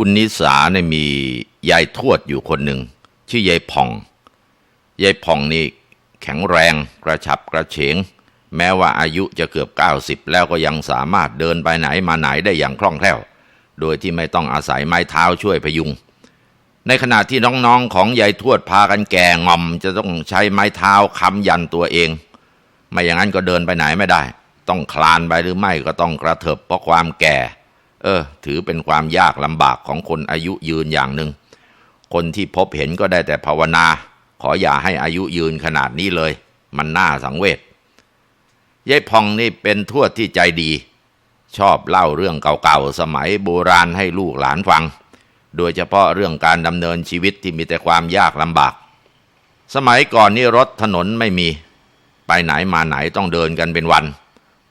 คุณนิสาเนี่ยมียายทวดอยู่คนหนึ่งชื่อยายผ่อง ยายผ่องนี่แข็งแรงกระฉับกระเฉง แม้ว่าอายุจะเกือบ 90 แล้วก็ยังสามารถเดินไปไหนมาไหนได้อย่างคล่องแคล่ว โดยที่ไม่ต้องอาศัยไม้เท้าช่วยพยุง ในขณะที่น้องๆของยายทวดพากันแก่งอม จะต้องใช้ไม้เท้าค้ำยันตัวเอง ไม่อย่างนั้นก็เดินไปไหนไม่ได้ ต้องคลานไปหรือไม่ก็ต้องกระเถิบเพราะความแก่ เออ ถือเป็นความยากลำบากของคนอายุยืนอย่างหนึ่ง คนที่พบเห็นก็ได้แต่ภาวนา ขออย่าให้อายุยืนขนาดนี้เลย มันน่าสังเวชยายพองนี่เป็นทวดที่ใจดี ชอบเล่าเรื่องเก่าๆ สมัยโบราณให้ลูกหลานฟัง โดยเฉพาะเรื่องการดำเนินชีวิตที่มีแต่ความยากลำบาก สมัยก่อนนี่รถถนนไม่มี ไปไหนมาไหนต้องเดินกันเป็นวัน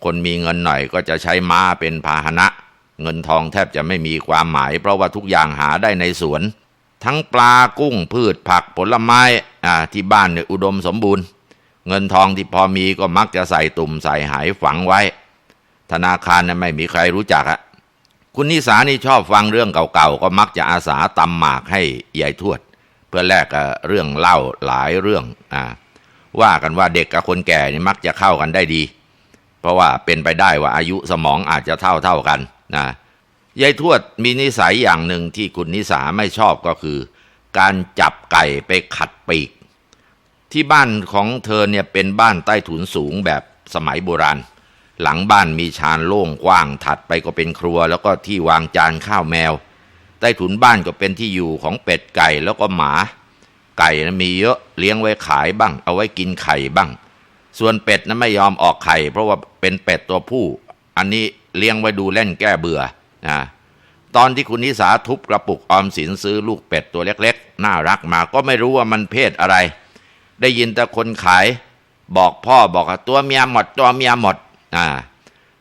คนมีเงินหน่อยก็จะใช้ม้าเป็นพาหนะเเงินทองแทบจะไม่มีความหมาย เพราะว่าทุกอย่างหาได้ในสวน ทั้งปลากุ้งพืชผักผลไม้อ่าที่บ้านเนี่ยอุดมสมบูรณ์ เงินทองที่พอมีก็มักจะใส่ตุ่มใส่หายฝังไว้ ธนาคารเนี่ยไม่มีใครรู้จักอะคุณนิสานี่ชอบฟังเรื่องเก่าๆก็มักจะอาสาตำหมากให้ยายทวด เพื่อแลกกับเรื่องเล่าหลายเรื่องอ่าว่ากันว่าเด็กกับคนแก่นี่มักจะเข้ากันได้ดี เพราะว่าเป็นไปได้ว่าอายุสมองอาจจะเท่าเท่าๆกัน นะยายทวดมีนิสัยอย่างหนึ่งที่คุณนิสาไม่ชอบก็คือ การจับไก่ไปขัดปีก ที่บ้านของเธอเนี่ยเป็นบ้านใต้ถุนสูงแบบสมัยโบราณ หลังบ้านมีชานโล่งกว้างถัดไปก็เป็นครัว แล้วก็ที่วางจานข้าวแมว ใต้ถุนบ้านก็เป็นที่อยู่ของเป็ดไก่แล้วก็หมา ไก่นะมีเยอะเลี้ยงไว้ขายบ้าง เอาไว้กินไข่บ้าง ส่วนเป็ดนะไม่ยอมออกไข่ เพราะว่าเป็นเป็ดตัวผู้ อันนี้เลี้ยงไว้ดูเล่นแก้เบื่อนะตอนที่คุณนิสาทุบกระปุกออมสินซื้อลูกเป็ดตัวเล็กๆ น่ารักมาก็ไม่รู้ว่ามันเพศอะไร ได้ยินแต่คนขาย บอกพ่อบอกว่าตัวเมียหมดตัวเมียหมดอ่า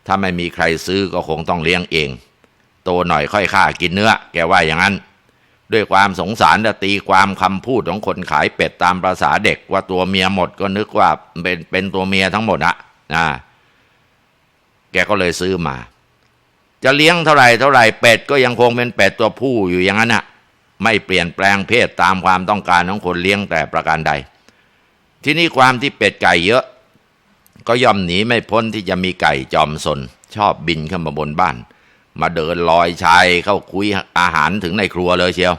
ถ้าไม่มีใครซื้อก็คงต้องเลี้ยงเอง โตหน่อยค่อยฆ่ากินเนื้อ แกว่าอย่างนั้น ด้วยความสงสารและตีความคำพูดของคนขายเป็ดตามภาษาเด็กว่าตัวเมียหมดก็นึกว่าเป็นเป็นตัวเมียทั้งหมดอะนะ แกก็เลยซื้อมา จะเลี้ยงเท่าไหร่เท่าไหร่เป็ดก็ยังคงเป็นเป็ดตัวผู้อยู่อย่างนั้นอะไม่เปลี่ยนแปลงเพศตามความต้องการของคนเลี้ยงแต่ประการใด ที่นี่ความที่เป็ดไก่เยอะ ก็ย่อมหนีไม่พ้นที่จะมีไก่จอมสน ชอบบินขึ้นมาบนบ้าน มาเดินลอยชายเข้าคุยอาหารถึงในครัวเลยเชียว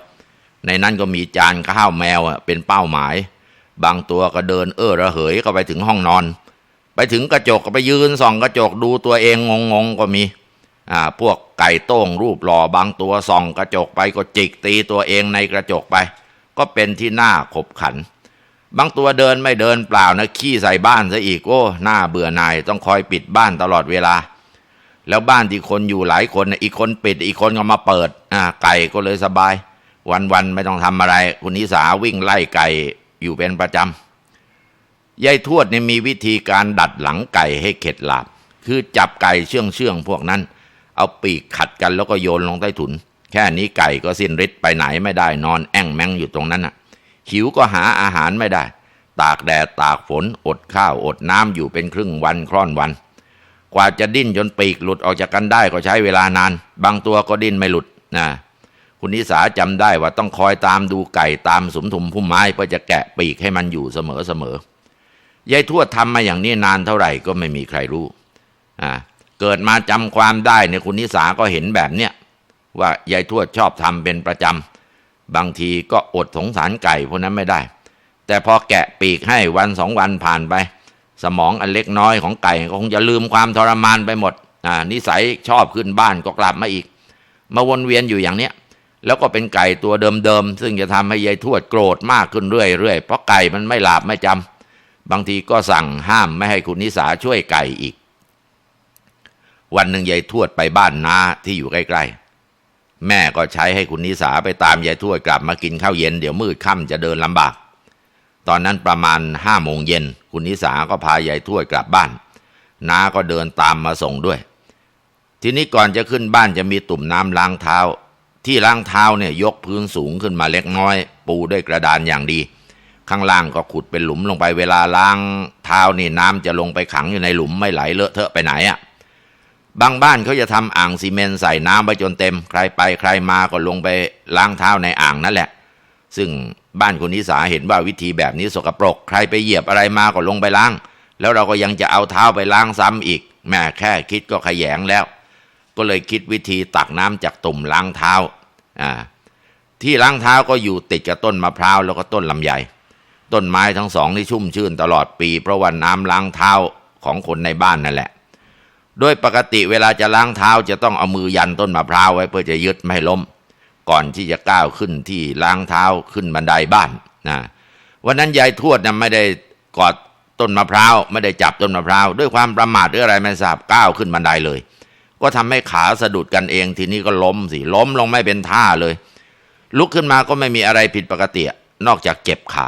ในนั้นก็มีจานข้าวแมวเป็นเป้าหมาย บางตัวก็เดินเอ้อระเหยก็ไปถึงห้องนอน ไปถึงกระจกก็ไปยืนส่องกระจกดูตัวเองงงๆก็มีอ่าพวกไก่โต้งรูปหล่อบางตัวส่องกระจกไปก็จิกตีตัวเองในกระจกไป ก็เป็นที่หน่าขบขัน บางตัวเดินไม่เดินเปล่านะขี้ใส่บ้านซะอีกโอ้หน้าเบื่อหน่ายต้องคอยปิดบ้านตลอดเวลา แล้วบ้านที่คนอยู่หลายคนอีกคนปิดอีกคนก็มาเปิดอ่าไก่ก็เลยสบาย วันๆไม่ต้องทำอะไร คุณนิสาวิ่งไล่ไก่อยู่เป็นประจำ ยายทวดเนี่ยมีวิธีการดัดหลังไก่ให้เข็ดหลาบ คือจับไก่เชื่องเชื่องพวกนั้น เอาปีกขัดกันแล้วก็โยนลงใต้ถุน แค่นี้ไก่ก็สิ้นฤทธิ์ไปไหนไม่ได้นอนแอ่งแมงอยู่ตรงนั้นน่ะ หิวก็หาอาหารไม่ได้ ตากแดดตากฝนอดข้าวอดน้ำอยู่เป็นครึ่งวันคร่อนวัน กว่าจะดิ้นจนปีกหลุดออกจากกันได้ก็ใช้เวลานาน บางตัวก็ดิ้นไม่หลุดนะคุณนิสาจำได้ว่าต้องคอยตามดูไก่ตามสุมทุมพุ่มไม้เพื่อจะแกะปีกให้มันอยู่เสมอเสมอ ยายทวดทำมาอย่างนี้นานเท่าไหร่ก็ไม่มีใครรู้อ่าเกิดมาจำความได้เนี่ยคุณนิสาก็เห็นแบบเนี้ยว่ายายทวดชอบทำเป็นประจำบางทีก็อดสงสารไก่พวกนั้นไม่ได้ แต่พอแกะปีกให้วันสองวันผ่านไป สมองอันเล็กน้อยของไก่ก็คงจะลืมความทรมานไปหมดอ่านิสัยชอบขึ้นบ้านก็กลับมาอีก มาวนเวียนอยู่อย่างเนี้ยแล้วก็เป็นไก่ตัวเดิมๆซึ่งจะทำให้ยายทวดโกรธมากขึ้นเรื่อยๆเพราะไก่มันไม่หลาบไม่จำ บางทีก็สั่งห้ามไม่ให้คุณนิสาช่วยไก่อีก วันหนึ่งยายทวดไปบ้านนาที่อยู่ใกล้ๆ แม่ก็ใช้ให้คุณนิสาไปตามยายทวดกลับมากินข้าวเย็นเดี๋ยวมืดค่ำจะเดินลำบาก ตอนนั้นประมาณห้าโมงเย็นคุณนิสาก็พายายทวดกลับบ้าน น้าก็เดินตามมาส่งด้วย ทีนี้ก่อนจะขึ้นบ้านจะมีตุ่มน้ำล้างเท้า ที่ล้างเท้าเนี่ยยกพื้นสูงขึ้นมาเล็กน้อย ปูด้วยกระดานอย่างดี ข้างล่างก็ขุดเป็นหลุมลงไปเวลาล้างเท้านี่น้ำจะลงไปขังอยู่ในหลุมไม่ไหลเลอะเทอะไปไหนอะ่ะบางบ้านเขาจะทำอ่างซีเมนต์ใส่น้ำไปจนเต็ม ใครไปใครมาก็ลงไปล้างเท้าในอ่างนั่นแหละ ซึ่งบ้านคุณนิสาเห็นว่าวิธีแบบนี้สกปรก ใครไปเหยียบอะไรมาก็ลงไปล้าง แล้วเราก็ยังจะเอาเท้าไปล้างซ้ำอีกแม่แค่คิดก็ขยงแล้ว ก็เลยคิดวิธีตักน้ำจากตุ่มล้างเท้าอ่าที่ล้างเท้าก็อยู่ติดกับต้นมะพร้าวแล้วก็ต้นลำไย ต้นไม้ทั้งสองนี่ชุ่มชื่นตลอดปี เพราะว่าน้ำล้างเท้าของคนในบ้านนั่นแหละ โดยปกติเวลาจะล้างเท้าจะต้องเอามือยันต้นมะพร้าวไว้เพื่อจะยึดไม่ล้ม ก่อนที่จะก้าวขึ้นที่ล้างเท้าขึ้นบันไดบ้านนะวันนั้นยายทวดนะไม่ได้กอดต้นมะพร้าวไม่ได้จับต้นมะพร้าวด้วยความประมาทหรืออะไรไม่ทราบก้าวขึ้นบันไดเลย ก็ทำให้ขาสะดุดกันเองทีนี้ก็ล้มสิล้มลงไม่เป็นท่าเลย ลุกขึ้นมาก็ไม่มีอะไรผิดปกติ นอกจากเจ็บขา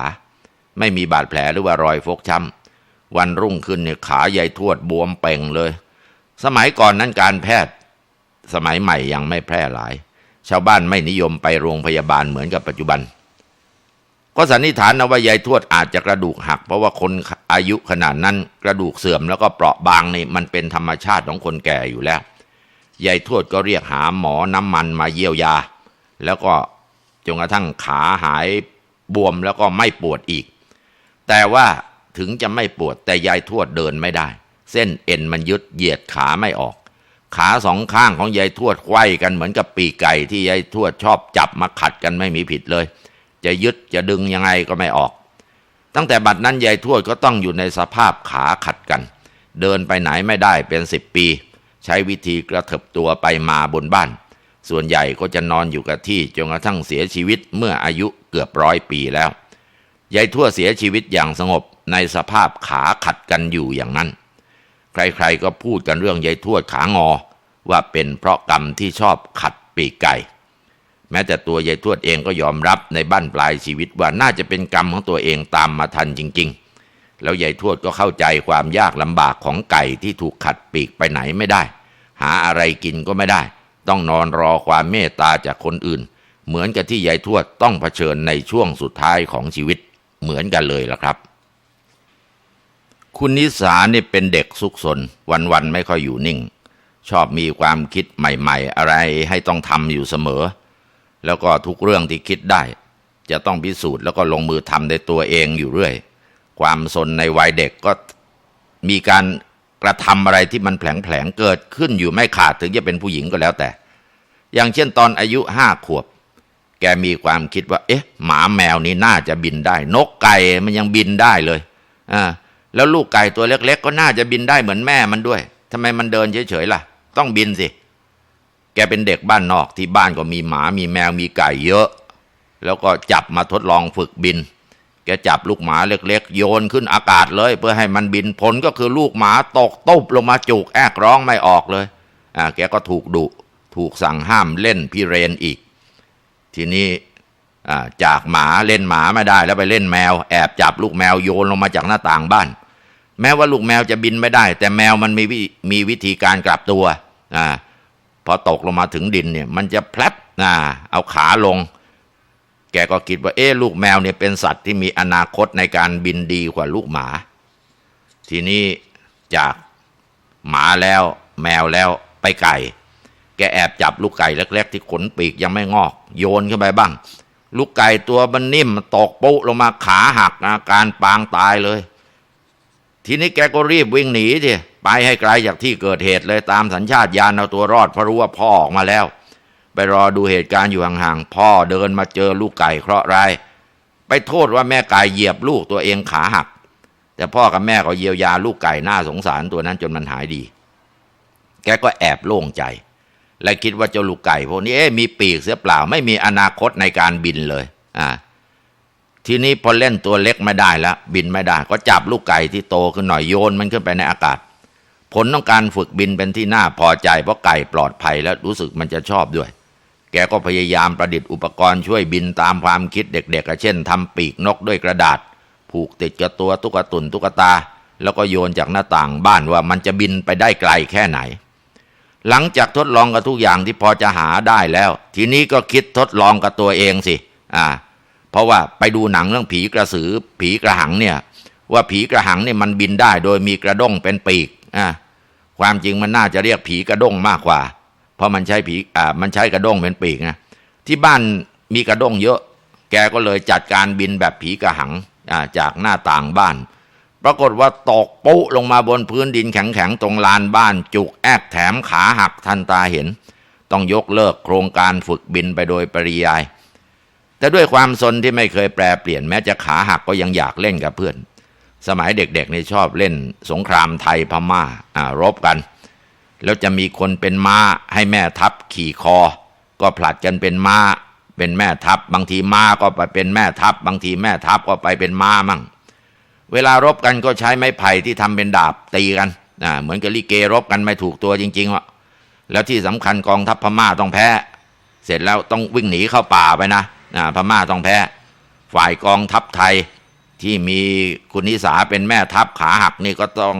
ไม่มีบาดแผลหรือว่ารอยฟกช้ำวันรุ่งขึ้นเนี่ยขายายทวดบวมเป่งเลย สมัยก่อนนั้นการแพทย์ สมัยใหม่ยังไม่แพร่หลาย ชาวบ้านไม่นิยมไปโรงพยาบาลเหมือนกับปัจจุบัน ก็สันนิษฐานนะว่ายายทวดอาจจะกระดูกหัก เพราะว่าคนอายุขนาดนั้นกระดูกเสื่อมแล้วก็เปราะบางนี่มันเป็นธรรมชาติของคนแก่อยู่แล้วยายทวดก็เรียกหาหมอน้ำมันมาเยียวยา แล้วก็จนกระทั่งขาหายบวมแล้วก็ไม่ปวดอีก แต่ว่าถึงจะไม่ปวดแต่ยายทวดเดินไม่ได้ เส้นเอ็นมันยึดเหยียดขาไม่ออก ขาสองข้างของยายทวดไขว้กันเหมือนกับปีกไก่ที่ยายทวดชอบจับมาขัดกันไม่มีผิดเลย จะยึดจะดึงยังไงก็ไม่ออก ตั้งแต่บัดนั้นยายทวดก็ต้องอยู่ในสภาพขาขัดกัน เดินไปไหนไม่ได้เป็นสิบปี ใช้วิธีกระเถิบตัวไปมาบนบ้าน ส่วนใหญ่ก็จะนอนอยู่กับที่จนกระทั่งเสียชีวิตเมื่ออายุเกือบร้อยปีแล้ว ยายทวดเสียชีวิตอย่างสงบในสภาพขาขัดกันอยู่อย่างนั้น ใครๆก็พูดกันเรื่องยายทวดขางอ ว่าเป็นเพราะกรรมที่ชอบขัดปีกไก่ แม้แต่ตัวยายทวดเองก็ยอมรับในบั้นปลายชีวิตว่าน่าจะเป็นกรรมของตัวเองตามมาทันจริง ๆ แล้วยายทวดก็เข้าใจความยากลำบากของไก่ที่ถูกขัดปีกไปไหนไม่ได้ หาอะไรกินก็ไม่ได้ ต้องนอนรอความเมตตาจากคนอื่น เหมือนกับที่ยายทวดต้องเผชิญในช่วงสุดท้ายของชีวิต เหมือนกันเลยล่ะครับ คุณนิสานี่เป็นเด็กซุกซนวันๆไม่ค่อยอยู่นิ่ง ชอบมีความคิดใหม่ ๆ อะไรให้ต้องทำอยู่เสมอ แล้วก็ทุกเรื่องที่คิดได้ จะต้องพิสูจน์แล้วก็ลงมือทำในตัวเองอยู่เรื่อย ความสนในวัยเด็กก็มีการกระทำอะไรที่มันแผลงๆเกิดขึ้นอยู่ไม่ขาดถึงจะเป็นผู้หญิงก็แล้วแต่ อย่างเช่นตอนอายุห้าขวบ แกมีความคิดว่า เอ๊ะ หมาแมวนี้น่าจะบินได้ นกไก่มันยังบินได้เลยอ่าแล้วลูกไก่ตัวเล็ก ๆ ก็น่าจะบินได้เหมือนแม่มันด้วยทำไมมันเดินเฉยๆล่ะ ต้องบินสิ แกเป็นเด็กบ้านนอกที่บ้านก็มีหมามีแมวมีไก่เยอะ แล้วก็จับมาทดลองฝึกบิน แกจับลูกหมาเล็ก ๆ โยนขึ้นอากาศเลย เพื่อให้มันบินผลก็คือลูกหมาตกตุบลงมาจุกแอกร้องไม่ออกเลยอ่าแกก็ถูกดุถูกสั่งห้ามเล่นพิเรนอีก ทีนี้จากหมาเล่นหมาไม่ได้แล้วไปเล่นแมว แอบจับลูกแมวโยนลงมาจากหน้าต่างบ้าน แม้ว่าลูกแมวจะบินไม่ได้ แต่แมวมันมีมีวิธีการกลับตัวอพอตกลงมาถึงดินเนี่ย มันจะแพลบเอาขาลง แกก็คิดว่า เอ๊ลูกแมวเนี่ยเป็นสัตว์ที่มีอนาคตในการบินดีกว่าลูกหมา ทีนี้จากหมาแล้วแมวแล้วไปไก่ แกแอบจับลูกไก่เล็ก ๆ ที่ขนปีกยังไม่งอก โยนเข้าไปบ้าง ลูกไก่ตัวมันนิ่มตกปุ๊ลงมาขาหักอาการปางตายเลย ทีนี้แกก็รีบวิ่งหนีทีไปให้ไกลจากที่เกิดเหตุเลยตามสัญชาตญาณเอาตัวรอดเพราะรู้ว่าพ่อออกมาแล้ว ไปรอดูเหตุการณ์อยู่ห่างๆพ่อเดินมาเจอลูกไก่เคราะห์ร้ายไปโทษว่าแม่ไก่เหยียบลูกตัวเองขาหัก แต่พ่อกับแม่ก็เยียวยาลูกไก่น่าสงสารตัวนั้นจนมันหายดี แกก็แอบโล่งใจ และคิดว่าเจ้าลูกไก่พวกนี้เอ๊ะมีปีกเสียเปล่า ไม่มีอนาคตในการบินเลยอ่าทีนี้พอเล่นตัวเล็กไม่ได้แล้วบินไม่ได้ ก็จับลูกไก่ที่โตขึ้นหน่อยโยนมันขึ้นไปในอากาศ ผลต้องการฝึกบินเป็นที่น่าพอใจ เพราะไก่ปลอดภัยแล้วรู้สึกมันจะชอบด้วย แกก็พยายามประดิษฐ์อุปกรณ์ช่วยบินตามความคิดเด็กๆเช่นทำปีกนกด้วยกระดาษ ผูกติดกับตัวตุ๊กตุนตุ๊กตา แล้วก็โยนจากหน้าต่างบ้านว่ามันจะบินไปได้ไกลแค่ไหน หลังจากทดลองกับทุกอย่างที่พอจะหาได้แล้ว ทีนี้ก็คิดทดลองกับตัวเองสิ อ่า เพราะว่าไปดูหนังเรื่องผีกระสือ ผีกระหังเนี่ย ว่าผีกระหังเนี่ยมันบินได้โดยมีกระด้งเป็นปีก อะความจริงมันน่าจะเรียกผีกระด้งมากกว่า เพราะมันใช้ผี อ่า มันใช้กระด้งเป็นปีกนะ ที่บ้านมีกระด้งเยอะ แกก็เลยจัดการบินแบบผีกระหัง อ่า จากหน้าต่างบ้าน รากฏว่าตกปุ๊ลงมาบนพื้นดินแข็งๆ ตรงลานบ้าน จุกแอกแถมขาหักทันตาเห็น ต้องยกเลิกโครงการฝึกบินไปโดยปริยาย แต่ด้วยความสนที่ไม่เคยแปรเปลี่ยนแม้จะขาหักก็ยังอยากเล่นกับเพื่อน สมัยเด็กๆนี่ชอบเล่นสงครามไทยพม่าอ่ารบกัน แล้วจะมีคนเป็นม้าให้แม่ทัพขี่คอ ก็ผลัดกันเป็นม้า เป็นแม่ทัพบางทีม้าก็ไปเป็นแม่ทัพบางทีแม่ทัพก็ไปเป็นม้ามั่ง เวลารบกันก็ใช้ไม้ไผ่ที่ทำเป็นดาบตีกันอ่าเหมือนกับลิเกรบกันไม่ถูกตัวจริงๆวะแล้วที่สำคัญกองทัพพม่าต้องแพ้ เสร็จแล้วต้องวิ่งหนีเข้าป่าไปนะอ่าพม่าต้องแพ้ ฝ่ายกองทัพไทยที่มีคุณนิสาเป็นแม่ทัพขาหักนี่ก็ต้อง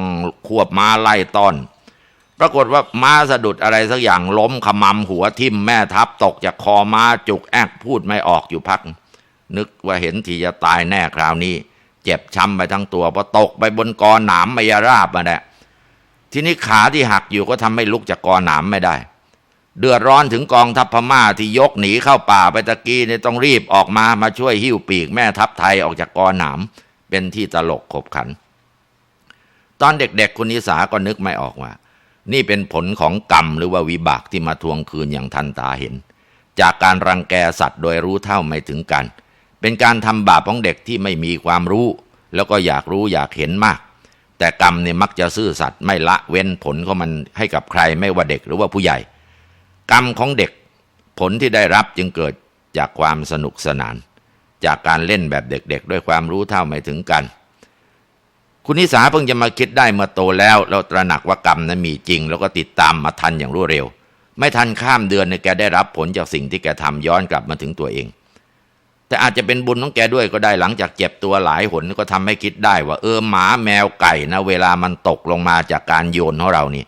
ควบม้าไล่ต้อน ปรากฏว่าม้าสะดุดอะไรสักอย่างล้มขมำหัวทิ่มแม่ทัพตกจากคอม้าจุกแอกพูดไม่ออกอยู่พัก นึกว่าเห็นทีจะตายแน่คราวนี้ เจ็บช้ำไปทั้งตัวพอตกไปบนกอหนามมายราบมาแหละทีนี้ขาที่หักอยู่ก็ทำให้ลุกจากกอหนามไม่ได้ เดือดร้อนถึงกองทัพพม่าที่ยกหนีเข้าป่าไปตะกี้เนี่ยต้องรีบออกมามาช่วยหิ้วปีกแม่ทัพไทยออกจากกอหนามเป็นที่ตลกขบขัน ตอนเด็กๆคุณนิสาก็นึกไม่ออกว่า นี่เป็นผลของกรรมหรือว่าวิบากที่มาทวงคืนอย่างทันตาเห็น จากการรังแกสัตว์โดยรู้เท่าไม่ถึงกัน เป็นการทำบาปของเด็กที่ไม่มีความรู้ แล้วก็อยากรู้อยากเห็นมาก แต่กรรมเนี่ยมักจะซื่อสัตย์ไม่ละเว้นผลของมันให้กับใครไม่ว่าเด็กหรือว่าผู้ใหญ่ กรรมของเด็ก ผลที่ได้รับจึงเกิดจากความสนุกสนาน จากการเล่นแบบเด็กๆ ด้วยความรู้เท่าไม่ถึงกัน คุณนิสาเพิ่งจะมาคิดได้เมื่อโตแล้วเราตระหนักว่ากรรมนั้นมีจริง แล้วก็ติดตามมาทันอย่างรวดเร็ว ไม่ทันข้ามเดือนเนี่ยแกได้รับผลจากสิ่งที่แกทำย้อนกลับมาถึงตัวเอง แต่อาจจะเป็นบุญของแกด้วยก็ได้หลังจากเจ็บตัวหลายหนก็ทำให้คิดได้ว่าเออหมาแมวไก่นะเวลามันตกลงมาจากการโยนของเรานี่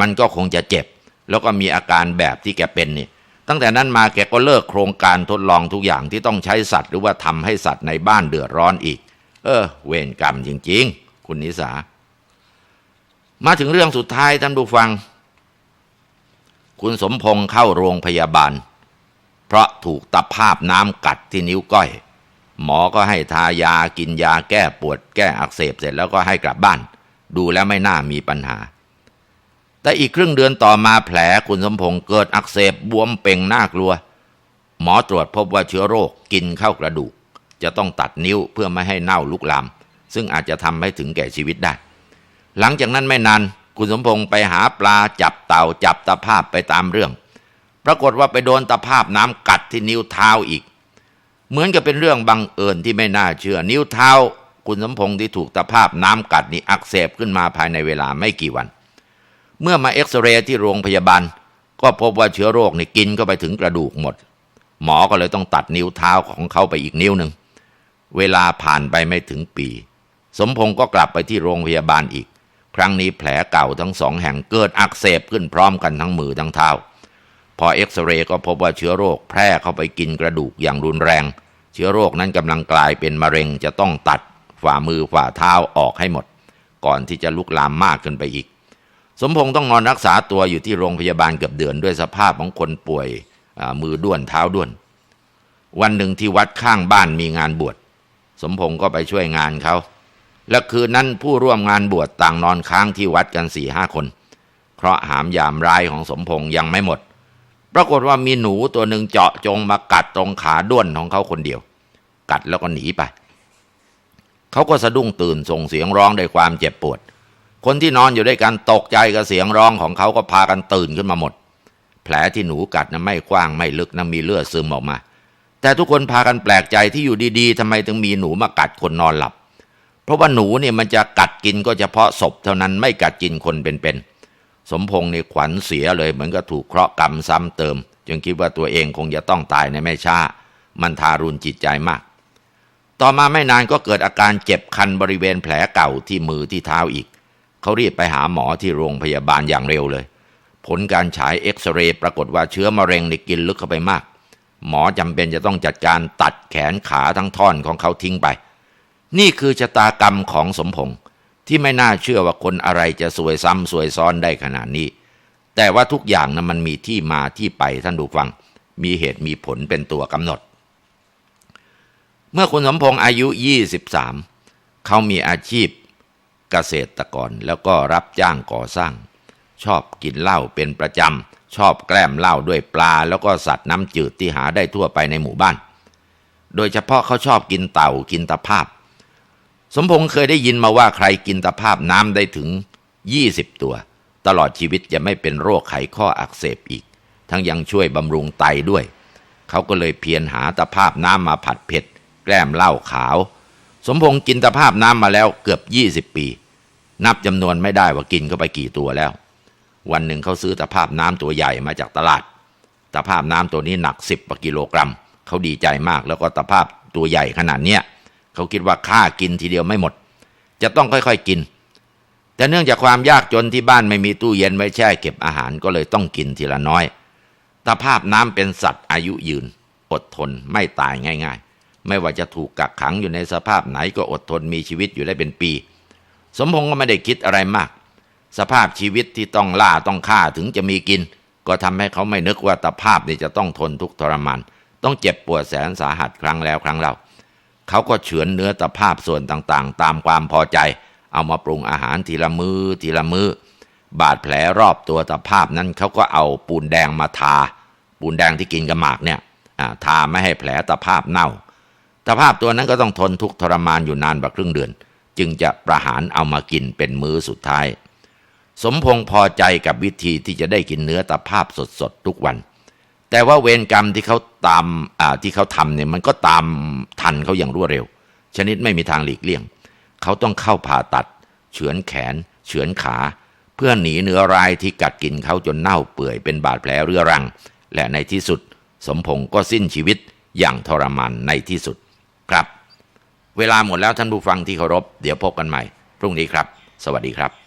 มันก็คงจะเจ็บ แล้วก็มีอาการแบบที่แกเป็นนี่ ตั้งแต่นั้นมาแกก็เลิกโครงการทดลองทุกอย่างที่ต้องใช้สัตว์ หรือว่าทำให้สัตว์ในบ้านเดือดร้อนอีก เออ เวรกรรมจริง ๆ คุณนิสา มาถึงเรื่องสุดท้ายท่านผู้ฟัง คุณสมพงษ์เข้าโรงพยาบาล เพราะถูกตะภาพน้ำกัดที่นิ้วก้อย หมอก็ให้ทายากินยาแก้ปวดแก้อักเสบเสร็จแล้วก็ให้กลับบ้าน ดูแล้วไม่น่ามีปัญหา แต่อีกครึ่งเดือนต่อมาแผลคุณสมพงษ์เกิดอักเสบบวมเป่งน่ากลัว หมอตรวจพบว่าเชื้อโรคกินเข้ากระดูก จะต้องตัดนิ้วเพื่อไม่ให้เน่าลุกลามซึ่งอาจจะทำให้ถึงแก่ชีวิตได้ หลังจากนั้นไม่นานคุณสมพงษ์ไปหาปลาจับเต่าจับตะภาพไปตามเรื่อง ปรากฏว่าไปโดนตะภาพน้ำกัดที่นิ้วเท้าอีก เหมือนกับเป็นเรื่องบังเอิญที่ไม่น่าเชื่อ นิ้วเท้า คุณสมพงษ์ที่ถูกตะภาพน้ำกัดนี่อักเสบขึ้นมาภายในเวลาไม่กี่วัน เมื่อมาเอ็กซเรย์ที่โรงพยาบาล ก็พบว่าเชื้อโรคนี่กินเข้าไปถึงกระดูกหมด หมอก็เลยต้องตัดนิ้วเท้าของเขาไปอีกนิ้วหนึ่งเวลาผ่านไปไม่ถึงปี สมพงษ์ก็กลับไปที่โรงพยาบาลอีก ครั้งนี้แผลเก่าทั้งสองแห่งเกิดอักเสบขึ้นพร้อมกันทั้งมือทั้งเท้า พอเอ็กซเรย์ก็พบว่าเชื้อโรคแพร่เข้าไปกินกระดูกอย่างรุนแรง เชื้อโรคนั้นกำลังกลายเป็นมะเร็งจะต้องตัดฝ่ามือฝ่าเท้าออกให้หมด ก่อนที่จะลุกลามมากขึ้นไปอีก สมพงษ์ต้องนอนรักษาตัวอยู่ที่โรงพยาบาลเกือบเดือนด้วยสภาพของคนป่วยมือด้วนเท้าด้วน วันหนึ่งที่วัดข้างบ้านมีงานบวชสมพงษ์ก็ไปช่วยงานเขาและคืนนั้นผู้ร่วมงานบวชต่างนอนค้างที่วัดกันสี่ห้าคน เพราะหามยามร้ายของสมพงษ์ยังไม่หมด ปรากฏว่ามีหนูตัวหนึ่งเจาะจงมากัดตรงขาด้วนของเขาคนเดียว กัดแล้วก็หนีไปเขาก็สะดุ้งตื่นส่งเสียงร้องด้วยความเจ็บปวด คนที่นอนอยู่ด้วยกันตกใจกับเสียงร้องของเขาก็พากันตื่นขึ้นมาหมด แผลที่หนูกัดนะไม่กว้างไม่ลึกนะมีเลือดซึมออกมา แต่ทุกคนพากันแปลกใจที่อยู่ดีๆทำไมถึงมีหนูมากัดคนนอนหลับ เพราะว่าหนูเนี่ยมันจะกัดกินก็เฉพาะศพเท่านั้นไม่กัดกินคนเป็นๆ สมพงษ์ในขวัญเสียเลยเหมือนกับถูกเคราะห์กรรมซ้ำเติม จึงคิดว่าตัวเองคงจะต้องตายในไม่ช้า มันทารุณจิตใจมาก ต่อมาไม่นานก็เกิดอาการเจ็บคันบริเวณแผลเก่าที่มือที่เท้าอีก เขารีบไปหาหมอที่โรงพยาบาลอย่างเร็วเลย ผลการฉายเอ็กซเรย์ปรากฏว่าเชื้อมะเร็งในกินลึกเข้าไปมาก หมอจำเป็นจะต้องจัดการตัดแขนขาทั้งท่อนของเขาทิ้งไป นี่คือชะตากรรมของสมพงษ์ ที่ไม่น่าเชื่อว่าคนอะไรจะสวยซ้ำสวยซ้อนได้ขนาดนี้ แต่ว่าทุกอย่างนะมันมีที่มาที่ไปท่านดูฟัง มีเหตุมีผลเป็นตัวกำหนด เมื่อคุณสมพงษ์อายุ 23 เขามีอาชีพเกษตรกรแล้วก็รับจ้างก่อสร้าง ชอบกินเหล้าเป็นประจำ ชอบแกล้มเหล้าด้วยปลา แล้วก็สัตว์น้ำจืดที่หาได้ทั่วไปในหมู่บ้าน โดยเฉพาะเขาชอบกินเต่ากินตะภาพ สมพงษ์เคยได้ยินมาว่าใครกินตะภาพน้ำได้ถึง 20 ตัว ตลอดชีวิตจะไม่เป็นโรคไขข้ออักเสบอีก ทั้งยังช่วยบำรุงไตด้วย เขาก็เลยเพียรหาตะภาพน้ำมาผัดเผ็ด แกล้มเหล้าขาว สมพงษ์กินตะภาพน้ำมาแล้วเกือบ 20 ปี นับจำนวนไม่ได้ว่ากินเข้าไปกี่ตัวแล้ว วันหนึ่งเขาซื้อตะภาพน้ำตัวใหญ่มาจากตลาดตะภาพน้ำตัวนี้หนัก 10กว่ากิโลกรัม เขาดีใจมากแล้วก็ตะภาพตัวใหญ่ขนาดเนี้ย เขาคิดว่าค่ากินทีเดียวไม่หมด จะต้องค่อยๆกิน แต่เนื่องจากความยากจนที่บ้านไม่มีตู้เย็นไว้แช่เก็บอาหารก็เลยต้องกินทีละน้อยตะภาพน้ำเป็นสัตว์อายุยืน อดทนไม่ตายง่าย ๆ ไม่ว่าจะถูกกักขังอยู่ในสภาพไหนก็อดทนมีชีวิตอยู่ได้เป็นปี สมพงษ์ก็ไม่ได้คิดอะไรมาก สภาพชีวิตที่ต้องล่าต้องฆ่าถึงจะมีกิน ก็ทำให้เขาไม่นึกว่าตะภาพนี่จะต้องทนทุกทรมานต้องเจ็บปวดแสนสาหัสครั้งแล้วครั้งเล่า เขาก็เฉือนเนื้อตะภาพส่วนต่างๆ ตามความพอใจ เอามาปรุงอาหารทีละมือทีละมือบาดแผลรอบตัวตะภาพนั้นเขาก็เอาปูนแดงมาทา ปูนแดงที่กินกับหมากเนี่ยทาไม่ให้แผลตะภาพเน่าตะภาพตัวนั้นก็ต้องทนทุกทรมานอยู่นานกว่าครึ่งเดือน จึงจะประหารเอามากินเป็นมื้อสุดท้าย สมพงษ์พอใจกับวิธีที่จะได้กินเนื้อตะภาพสดๆทุกวัน แต่ว่าเวรกรรมที่เขา ตามที่เขาทำเนี่ยมันก็ตามทันเขาอย่างรวดเร็ว ชนิดไม่มีทางหลีกเลี่ยง เขาต้องเข้าผ่าตัด เฉือนแขน เฉือนขา เพื่อหนีเนื้อรายที่กัดกินเขาจนเน่าเปื่อยเป็นบาดแผลเรื้อรัง และในที่สุด สมพงษ์ก็สิ้นชีวิตอย่างทรมานในที่สุดครับ เวลาหมดแล้วท่านผู้ฟังที่เคารพ เดี๋ยวพบกันใหม่ พรุ่งนี้ครับ สวัสดีครับ